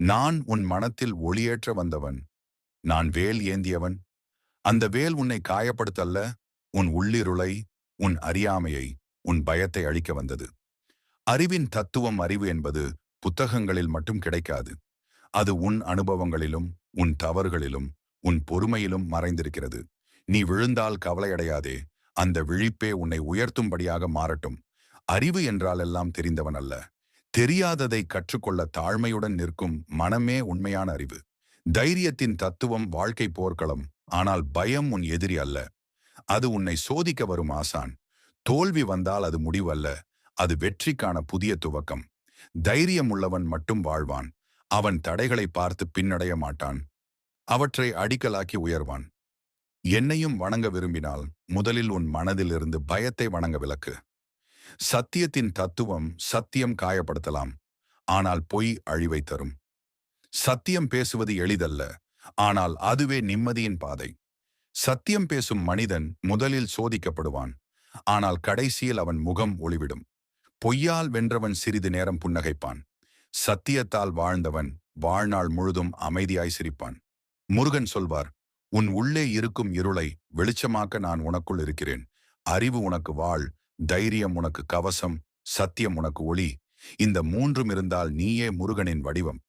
நான் உன் மனத்தில் ஒளியேற்ற வந்தவன். நான் வேல் ஏந்தியவன். அந்த வேல் உன்னை காயப்படுத்தல்ல. உன் உள்ளிருளை உன் அறியாமையை உன் பயத்தை அழிக்க வந்தது. அறிவின் தத்துவம் அறிவு என்பது புத்தகங்களில் மட்டும் கிடைக்காது. அது உன் அனுபவங்களிலும் உன் தவறுகளிலும் உன் பொறுமையிலும் மறைந்திருக்கிறது. நீ விழுந்தால் கவலையடையாதே. அந்த விழிப்பே உன்னை உயர்த்தும்படியாக மாறட்டும். அறிவு என்றால் எல்லாம் தெரிந்தவன் அல்ல. தெரியாததை கற்றுக்கொள்ள தாழ்மையுடன் நிற்கும் மனமே உண்மையான அறிவு. தைரியத்தின் தத்துவம் வாழ்க்கை போர்க்களம். ஆனால் பயம் உன் எதிரி அல்ல. அது உன்னை சோதிக்க வரும் ஆசான். தோல்வி வந்தால் அது முடிவல்ல. அது வெற்றிக்கான புதிய துவக்கம். தைரியம் உள்ளவன் மட்டும் வாழ்வான். அவன் தடைகளை பார்த்து பின்னடைய மாட்டான். அவற்றை அடிக்கலாக்கி உயர்வான். என்னையும் வணங்க விரும்பினால் முதலில் உன் மனதிலிருந்து பயத்தை வணங்க விலக்கு சத்தியத்தின் தத்துவம் சத்தியம் காயப்படுத்தலாம். ஆனால் பொய் அழிவை தரும். சத்தியம் பேசுவது எளிதல்ல. ஆனால் அதுவே நிம்மதியின் பாதை. சத்தியம் பேசும் மனிதன் முதலில் சோதிக்கப்படுவான். ஆனால் கடைசியில் அவன் முகம் ஒளிவிடும். பொய்யால் வென்றவன் சிறிது நேரம் புன்னகைப்பான். சத்தியத்தால் வாழ்ந்தவன் வாழ்நாள் முழுதும் அமைதியாய் சிரிப்பான். முருகன் சொல்வார் உன் உள்ளே இருக்கும் இருளை வெளிச்சமாக்க நான் உனக்குள் இருக்கிறேன். அறிவு உனக்கு வாழ். தைரியம் உனக்கு கவசம் சத்தியம் உனக்கு ஒளி. இந்த மூன்றும் இருந்தால் நீயே முருகனின் வடிவம்.